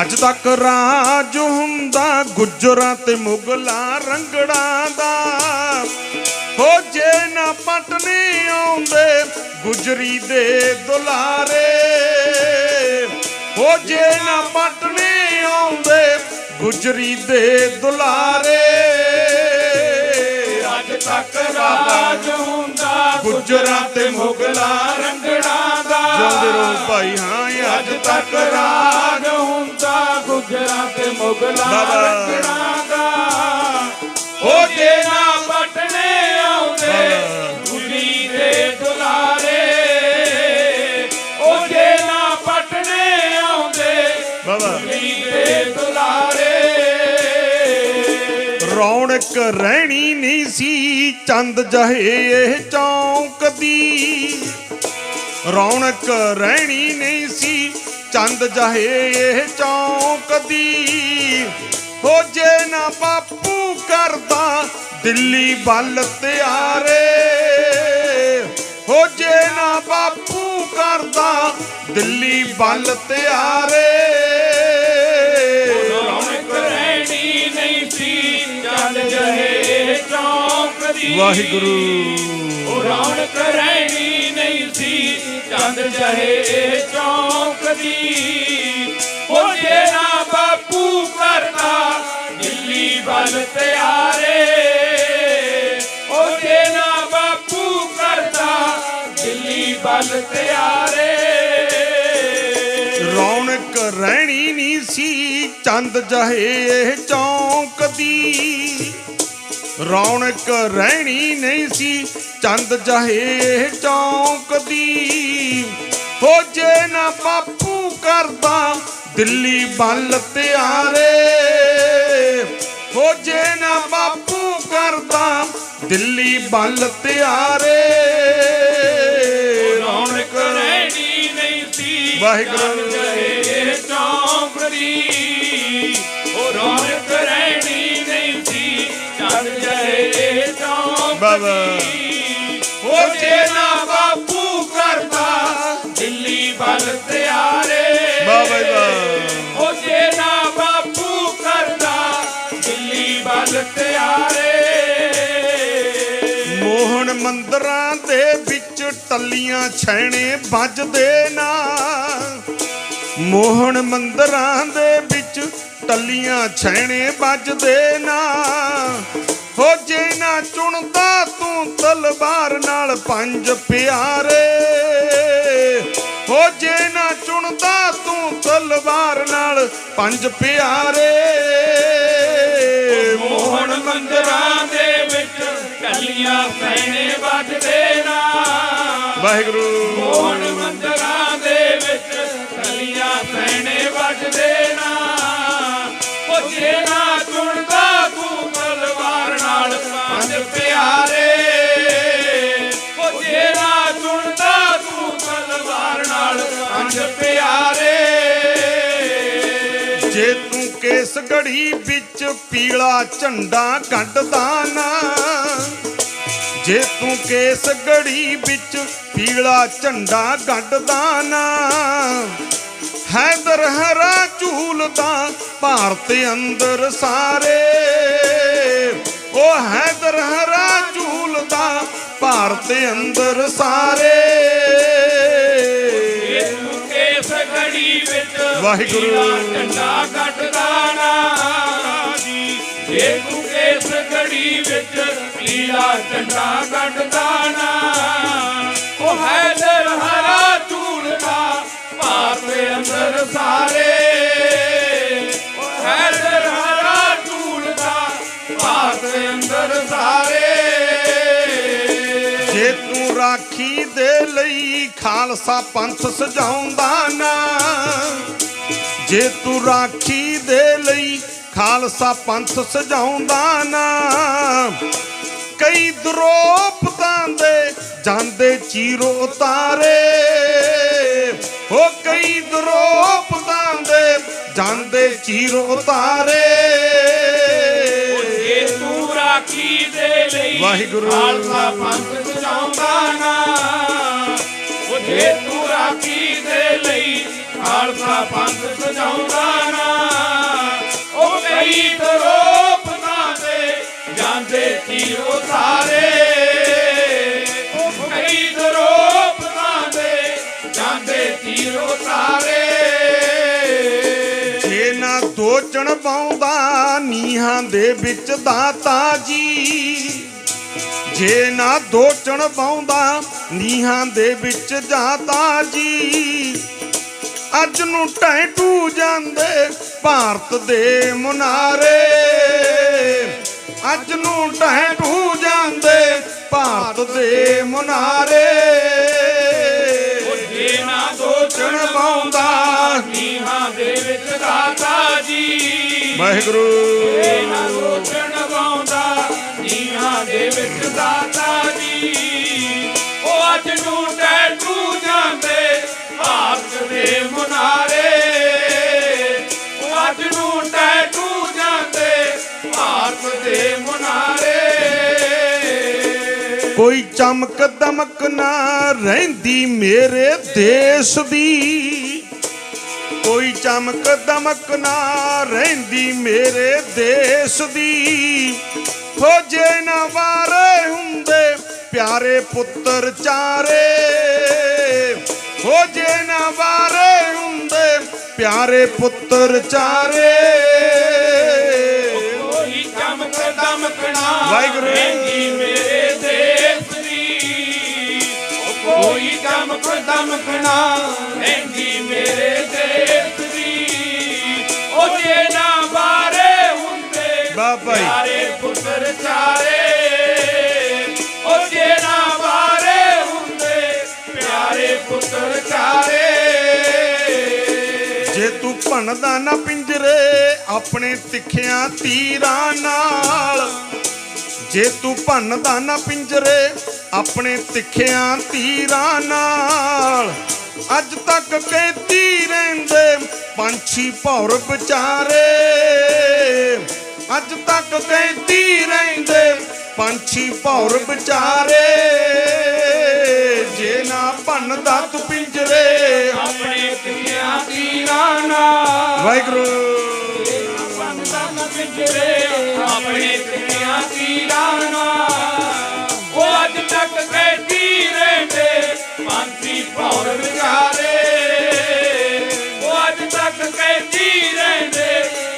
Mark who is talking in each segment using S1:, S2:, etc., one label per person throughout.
S1: ਅੱਜ ਤੱਕ ਰਾਜ ਹੁੰਦਾ ਗੁੱਜਰਾਂ ਤੇ ਮੁਗਲਾਂ ਰੰਗੜਾਂ ਦਾ। ਫੌਜੇ ਜੇ ਨਾ ਪਟਨੇ ਆਉਂਦੇ ਗੁਜਰੀ ਦੇ ਦੁਲਾਰੇ। ਫੌਜੇ ਜੇ ਨਾ ਪਟਨੇ ਆਉਂਦੇ ਗੁਜਰੀ ਦੇ ਦੁਲਾਰੇ।
S2: ਅੱਜ ਤੱਕ ਰਾਜ ਹੁੰਦਾ
S1: ਗੁੱਜਰਾਂ ਤੇ ਮੁਗਲਾਂ
S2: ਰੰਗੜਾਂ ਦਾ।
S1: ਜਿਉਂਦੇ ਰਹੋ ਭਾਈ, ਹਾਂ,
S2: ਅੱਜ ਤੱਕ ਰਾਜ ਗੁਜਰਾਂ ਤੇ ਮੁਗਲਾਂ। ਰੰਗੜਾਂ ਦਾ। ਉਹ ਜੇ ਨਾ ਪਟਨੇ ਆਉਂਦੇ ਗੁਰੀ ਦੇ ਦੁਲਾਰੇ। ਉਹ ਜੇ ਨਾ ਪਟਨੇ ਆਉਂਦੇ
S1: ਬਾਬਾ
S2: ਗੁਰੀ ਦੇ ਦੁਲਾਰੇ।
S1: ਰੌਣਕ ਰਹਿਣੀ ਨਹੀਂ ਸੀ ਚੰਦ ਜਹੇ ਇਹ ਚੌਂਕ ਦੀ ਰੌਣਕ ਰਹਿਣੀ ਨਹੀਂ ਸੀ ਚੰਦ ਜਹੇ ਇਹ ਚੌਂਕ ਦੀ। ਹੋ ਜੇ ਨਾ ਬਾਪੂ ਕਰਦਾ ਦਿੱਲੀ ਵੱਲ ਤਿਆਰੇ। ਹੋ ਜੇ ਨਾ ਬਾਪੂ ਕਰਦਾ ਦਿੱਲੀ ਵੱਲ ਤਿਆਰੇ। ਵਾਹਿਗੁਰੂ।
S2: ਉਹ ਰੌਣਕ ਰਹਿਣੀ ਨਹੀਂ ਸੀ ਚੰਦ ਜਹੇ ਚੌਂਕ ਦੀ ਉਹ ਜੇ ਬਾਪੂ ਕਰਦਾ ਦਿੱਲੀ ਵੱਲ ਤਿਆਰੇ। ਉਹ ਜੇ ਬਾਪੂ ਕਰਦਾ ਦਿੱਲੀ ਵੱਲ ਤਿਆਰੇ।
S1: ਰੌਣਕ ਰਹਿਣੀ ਨਹੀਂ ਸੀ, ਚੰਦ ਜਹੇ ਇਹ ਚੌਂਕ ਦੀ। ਰੌਣਕ ਰਹਿਣੀ ਨਹੀਂ ਸੀ, ਚੰਦ ਜਹੇ ਇਹ ਚੌਂਕ ਦੀ। ਹੋ ਜੇ ਨਾ ਬਾਪੂ ਕਰਦਾ ਦਿੱਲੀ ਵੱਲ ਤਿਆਰੇ ਹੋ ਜੇ ਨਾ ਬਾਪੂ ਕਰਦਾ ਦਿੱਲੀ ਵੱਲ ਤਿਆਰੇ
S2: ਰੌਣਕ ਰਹਿਣੀ ਨਹੀਂ ਸੀ।
S1: ਵਾਹਿਗੁਰੂ।
S2: ਜਹੇ ਚੌਂਕ ਦੀ। ਉਹ ਰੌਣਕ ਰਹਿਣੀ ਨਹੀਂ ਸੀ। ਚੰਦ ਜਹੇ ਚੌਂਕ
S1: ਬਾਬਾ।
S2: ਉਹ ਜੇ ਨਾ ਬਾਪੂ ਕਰਦਾ ਦਿੱਲੀ ਵੱਲ ਤਿਆਰੇ
S1: ਟੱਲੀਆਂ ਛੈਣੇ ਵੱਜਦੇ ਨਾ। ਮੋਹਨ ਮੰਦਰਾਂ ਦੇ ਵਿੱਚ ਟੱਲੀਆਂ ਛੈਣੇ ਵੱਜਦੇ ਨਾ। ਹੋ ਜੇ ਨਾ ਚੁਣਦਾ ਤੂੰ ਤਲਵਾਰ ਨਾਲ ਪੰਜ ਪਿਆਰੇ। ਹੋ ਜੇ ਨਾ ਚੁਣਦਾ ਤੂੰ ਤਲਵਾਰ ਨਾਲ ਪੰਜ ਪਿਆਰੇ।
S2: ਮੋਹਣ ਮੰਦਰਾਂ ਦੇ ਵਿੱਚ ਕੱਲੀਆਂ ਪੈਣੇ ਵੱਜਦੇ
S1: ਵਾਹਿਗੁਰੂ।
S2: ਮੋਹਨ ਮੰਦਰਾਂ ਦੇ ਵਿੱਚ ਕੱਲੀਆਂ ਪੈਣੇ ਵੱਜਦੇ ਨਾ। ਉਹ ਜੇ ਨਾ ਚੁਣਦਾ ਤੂੰ ਤਲਵਾਰ ਨਾਲ ਪੰਜ ਪਿਆਰੇ। ਉਹ ਤੂੰ ਤਲਵਾਰ ਨਾਲ ਪੰਜ ਪਿਆਰੇ।
S1: ਜੇ ਤੂੰ ਕੇਸ ਗੜੀ ਵਿੱਚ ਪੀਲਾ ਝੰਡਾ ਕੱਢਦਾ ਨਾ ਜੇ ਤੂੰ ਕੇਸ ਗੜੀ ਵਿੱਚ ਪੀਲਾ ਝੰਡਾ ਗੱਡਦਾ ਨਾ ਹੈਦਰ ਹਰਾ ਝੂਲਦਾ ਭਾਰਤ ਅੰਦਰ ਸਾਰੇ ਉਹ ਹੈਦਰ ਹਰਾ ਝੂਲਦਾ ਭਾਰਤ ਅੰਦਰ ਸਾਰੇ ਵਾਹਿਗੁਰੂ।
S2: ਝੰਡਾ ਕੱਟਦਾ ਨਾ ਜੀ ਜੇ ਤੂੰ ਕੇਸ ਘੜੀ ਵਿੱਚ ਪੀਲਾ ਝੰਡਾ ਕੱਟਦਾ ਨਾ। ਉਹ ਹੈਦਰ ਹਰਾ ਝੂਲਦਾ ਭਾਰਤ ਅੰਦਰ ਸਾਰੇ। ਉਹ ਹੈਦਰ ਹਰਾ ਝੂਲਦਾ ਭਾਰਤ ਅੰਦਰ ਸਾਰੇ।
S1: ਜੇ ਤੂੰ ਰਾਖੀ ਦੇ ਲਈ ਖਾਲਸਾ ਪੰਥ ਸਜਾਉਂਦਾ ਨਾ, ਜੇ ਤੂੰ ਰਾਖੀ ਦੇ ਲਈ ਖਾਲਸਾ ਪੰਥ ਸਜਾਉਂਦਾ ਨਾ ਕਈ ਦਰੋਪਤਾਂ ਦੇ ਜਾਂਦੇ ਚੀਰੋ ਉਤਾਰੇ। ਹੋ ਕਈ ਦਰੋਪਤਾਂ ਦੇ ਜਾਂਦੇ ਚੀਰੋ ਉਤਾਰੇ।
S2: ਜੇ ਤੂੰ ਰਾਖੀ ਦੇ ਲਈ
S1: ਵਾਹਿਗੁਰੂ।
S2: ਖਾਲਸਾ ਪੰਥ ਸਜਾਉਂਦਾ ਨਾ। ਉਹ ਜੇ ਤੂੰ ਰਾਖੀ ਦੇ ਲਈ ਖਾਲਸਾ ਪੰਥ ਸਜਾਉਂਦਾ ਨਾ। ਕਈ ਤਰੋਪ ਨਾ ਦੇ ਜਾਂਦੇ ਤੀਰੋ ਕਈ ਤਰੋਪ ਦੇ ਜਾਂਦੇ ਤੀਰੋ ਤਾਰੇ
S1: ਜੇ ਨਾ ਦੋਚਣ ਪਾਉਂਦਾ ਨੀਹਾਂ ਦੇ ਵਿੱਚ ਦਾਤਾ ਜੀ। ਜੇ ਨਾ ਦੋਚਣ ਪਾਉਂਦਾ ਨੀਹਾਂ ਦੇ ਵਿੱਚ ਜਾਤਾ ਜੀ। ਅੱਜ ਨੂੰ ਢਹਿ ਜਾਂਦੇ ਭਾਰਤ ਦੇ ਮੁਨਾਰੇ। ਅੱਜ ਨੂੰ ਢਹਿ ਟੂ ਜਾਂਦੇ ਭਾਰਤ ਦੇ ਮੁਨਾਰੇ।
S2: ਜੇ ਨਾ ਦੋਚਣ ਪਾਉਂਦਾ। ਨੀਹਾਂ ਦੇ ਵਿੱਚ ਦਾਤਾ ਜੀ।
S1: ਵਾਹਿਗੁਰੂ।
S2: ਜੇ ਨਾ ਦੋਚਣ ਪਾਉਂਦਾ ਨੀਹਾਂ ਦੇ ਵਿੱਚ ਦਾਤਾ ਜੀ। ਉਹ ਅੱਜ ਨੂੰ ਟੈਟੂ ਜਾਂਦੇ ਭਾਰਤ ਦੇ ਮੁਨਾਰੇ। ਦੇ ਮੁਨਾਰੇ।
S1: ਕੋਈ ਚਮਕ ਦਮਕ ਨਾ ਰਹਿੰਦੀ ਮੇਰੇ ਦੇਸ਼ ਦੀ। ਕੋਈ ਚਮਕ ਦਮਕ ਨਾ ਰਹਿੰਦੀ ਮੇਰੇ ਦੇਸ਼ ਦੀ। ਹੋ ਜੇ ਨਾ ਵਾਰੇ ਹੁੰਦੇ ਪਿਆਰੇ ਪੁੱਤਰ ਚਾਰੇ। ਹੋ ਜੇ ਨਾ ਵਾਰੇ ਹੁੰਦੇ ਪਿਆਰੇ ਪੁੱਤਰ ਚਾਰੇ। ਵਾਹਿਗੁਰੂ।
S2: ਰਹਿੰਦੀ ਮੇਰੇ ਦੇਸ਼ ਦੀ ਉਹ ਕੋਈ ਚਮਕ ਦਮਕਣਾ ਰਹਿੰਦੀ ਮੇਰੇ ਦੇਸ਼ ਦੀ ਉਹ ਜੇ ਨਾ ਬਾਰੇ ਹੁੰਦੇ
S1: ਬਾਬਾ ਜੀ।
S2: ਪਿਆਰੇ ਪੁੱਤਰ ਚਾਰੇ ਉਹ ਜੇ ਨਾ ਬਾਰੇ ਹੁੰਦੇ ਪਿਆਰੇ ਪੁੱਤਰ ਚਾਰੇ
S1: ਜੇ ਤੂੰ ਭਣਦਾ ਨਾ ਪਿੰਜਰੇ ਆਪਣੇ ਤਿੱਖਿਆਂ ਤੀਰਾਂ ਨਾਲ ਜੇ ਤੂੰ ਭੰਨਦਾ ਨਾ ਪਿੰਜਰੇ, ਆਪਣੇ ਤਿੱਖਿਆਂ ਤੀਰਾਂ ਨਾਲ। ਅੱਜ ਤੱਕ ਕੈਦੀ ਰਹਿੰਦੇ ਪੰਛੀ ਭੌਰ ਵਿਚਾਰੇ। ਅੱਜ ਤੱਕ ਕੈਦੀ ਰਹਿੰਦੇ ਪੰਛੀ ਭੌਰ ਵਿਚਾਰੇ। ਜੇ ਨਾ ਭੰਨਦਾ ਤੂੰ ਪਿੰਜਰੇ,
S2: ਆਪਣੇ ਕਿਰਿਆ ਤੀਰਾਂ ਨਾਲ।
S1: ਵਾਹਿਗੁਰੂ।
S2: ਜੁੜੇ ਆਪਣੇ ਪਿਆ ਪੀਰਾਂ ਨਾਲ। ਉਹ ਅੱਜ ਤੱਕ ਕੈਦੀ ਰਹਿੰਦੇ ਮਾਨਸੀ ਭੌਰ ਵਿਚਾਰੇ ਉਹ ਅੱਜ ਤੱਕ ਕੈਦੀ ਰਹਿੰਦੇ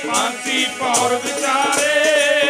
S2: ਮਾਨਸੀ ਭੌਰ ਵਿਚਾਰੇ।